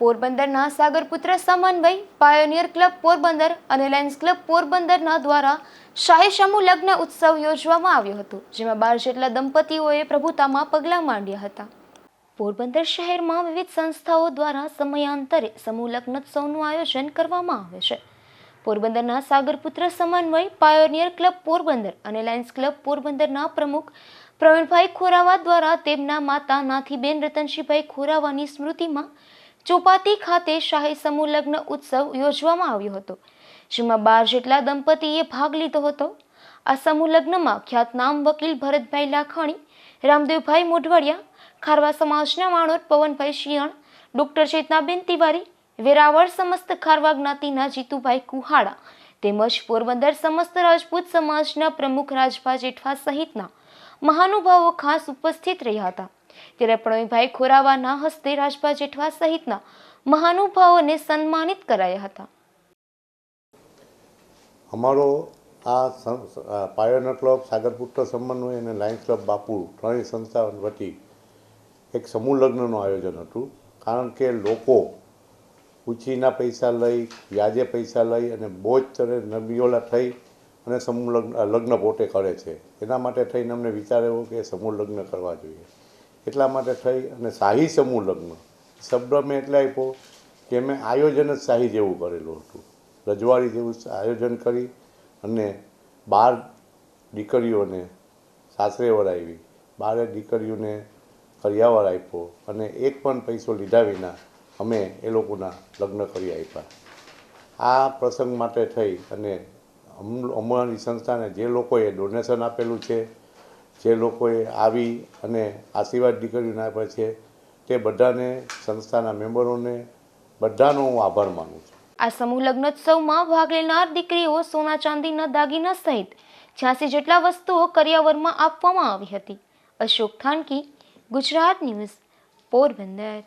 પોરબંદરના સાગરપુત્ર સમન્વય pioneer club Porbandar અને લાયન્સ ક્લબ પોરબંદરના દ્વારા શાહી શમુ લગ્ન ઉત્સવ યોજવામાં આવ્યો હતો, જેમાં બાર જેટલા દંપતીઓએ પ્રભુતામાં પગલાં માંડ્યા હતા. પોરબંદર શહેરમાં વિવિધ સંસ્થાઓ દ્વારા સમયાંતરે સમૂહ લગ્નોત્સવનું આયોજન કરવામાં આવે છે. પોરબંદરના સાગરપુત્ર સમન્વય પાયોનિયર ક્લબ પોરબંદર અને લાયન્સ ક્લબ પોરબંદરના પ્રમુખ પ્રવીણભાઈ ખોરાવા દ્વારા તેમના માતા નાથીબેન રતનશીભાઈ ખોરાવાની સ્મૃતિમાં ચોપાટી ખાતે શાહી સમૂહ લગ્ન ઉત્સવ યોજવામાં આવ્યો હતો, જેમાં બાર જેટલા દંપતીએ ભાગ લીધો હતો. આ સમૂહ લગ્નમાં ખ્યાતનામ વકીલ ભરતભાઈ લાખાણી, રામદેવભાઈ મોઢવાડિયા, ખારવા સમાજના માણોર પવનભાઈ શિયાણ ડોક્ટર ચેતનાબેન તિવારી, વેરાવળ સમસ્ત ખારવા જ્ઞાતિના જીતુભાઈ કુહાડા તેમજ પોરબંદર સમસ્ત રાજપૂત સમાજના પ્રમુખ રાજભા જેઠવા સહિતના મહાનુભાવો ખાસ ઉપસ્થિત રહ્યા હતા. ત્યારે પ્રવીણભાઈ ખોરાવાના હસ્તે રાજભા જેઠવા સહિતના મહાનુભાવોને સન્માનિત કરાયા હતા. અમારો આ પાયોનર ક્લબ, સાગરપુત્ર સમન્વય અને લાયન્સ ક્લબ બાપુ ત્રણેય સંસ્થા વતી એક સમૂહ લગ્નનું આયોજન હતું. કારણ કે લોકો ઉછીના પૈસા લઈ, વ્યાજે પૈસા લઈ અને બોજ તરે નબીઓલા થઈ અને સમૂહ લગ્ન લગ્ન પોતે કરે છે. એના માટે થઈને અમને વિચાર એવો કે સમૂહ લગ્ન કરવા જોઈએ. એટલા માટે થઈ અને શાહી સમૂહ લગ્ન. શબ્દ મેં એટલે આપ્યો કે મેં આયોજન જ શાહી જેવું કરેલું હતું. રજવાડી જેવું આયોજન કરી અને બાર દીકરીઓને સાસરે વરાવી બારે દીકરીઓને કરિયાવર આપ્યો અને એક પણ પૈસો લીધા વિના અમે એ લોકોના લગ્ન કરી આપ્યા. આ પ્રસંગ માટે થઈ અને અમ- અમારી સંસ્થાને જે લોકોએ ડોનેશન આપેલું છે જે લોકોએ આવી અને આશીર્વાદ દીકરીઓને આપ્યા છે, તે બધાને સંસ્થાના મેમ્બરોને બધાનો હું આભાર માનું છું. આ સમૂહ લગ્નોત્સવમાં ભાગ લેનાર દીકરીઓ સોના ચાંદીના દાગીના સહિત છ્યાસી જેટલા વસ્તુઓ કરિયાવરમાં આપવામાં આવી હતી. અશોક થાનકી, ગુજરાત ન્યૂઝ, પોરબંદર.